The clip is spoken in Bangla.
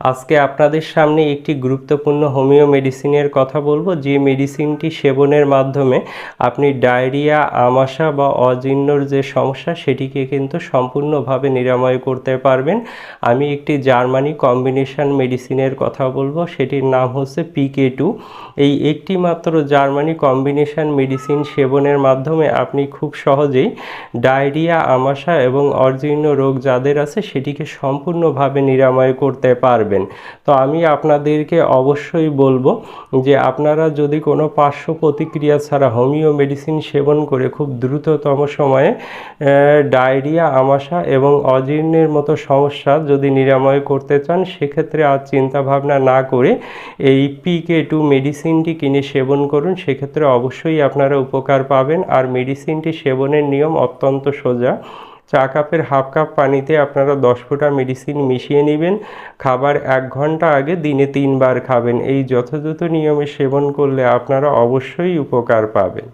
আজকে আপনাদের সামনে একটি গুরুত্বপূর্ণ হোমিও মেডিসিনের কথা বলব। যে মেডিসিনটি সেবনের মাধ্যমে আপনি ডায়রিয়া, আমাশা বা অজীর্ণর যে সমস্যা, সেটিকে কিন্তু সম্পূর্ণভাবে নিরাময় করতে পারবেন। আমি একটি জার্মানি কম্বিনেশন মেডিসিনের কথা বলব, সেটির নাম হচ্ছে পিকে টু এই একটি মাত্র জার্মানি কম্বিনেশন মেডিসিন সেবনের মাধ্যমে আপনি খুব সহজেই ডায়রিয়া, আমাশা এবং অজীর্ণ রোগ যাদের আছে, সেটিকে সম্পূর্ণভাবে নিরাময় করতে পারবেন। তো আমি আপনাদেরকে অবশ্যই বলব যে আপনারা যদি কোনো পার্শ্ব প্রতিক্রিয়া ছাড়া হোমিও মেডিসিন সেবন করে খুব দ্রুততম সময়ে ডায়রিয়া, আমাশা এবং অজীর্ণের মতো সমস্যা যদি নিরাময় করতে চান, সেক্ষেত্রে আর চিন্তা ভাবনা না করে এই পিকে টু মেডিসিনটি কিনে সেবন করুন। সেক্ষেত্রে অবশ্যই আপনারা উপকার পাবেন। আর মেডিসিনটি সেবনের নিয়ম অত্যন্ত সোজা। চা কাপের হাফ কাপ পানিতে আপনারা দশ ফোঁটা মেডিসিন মিশিয়ে নেবেন। খাবার এক ঘণ্টা আগে দিনে তিনবার খাবেন। এই যথাযথ নিয়মে সেবন করলে আপনারা অবশ্যই উপকার পাবেন।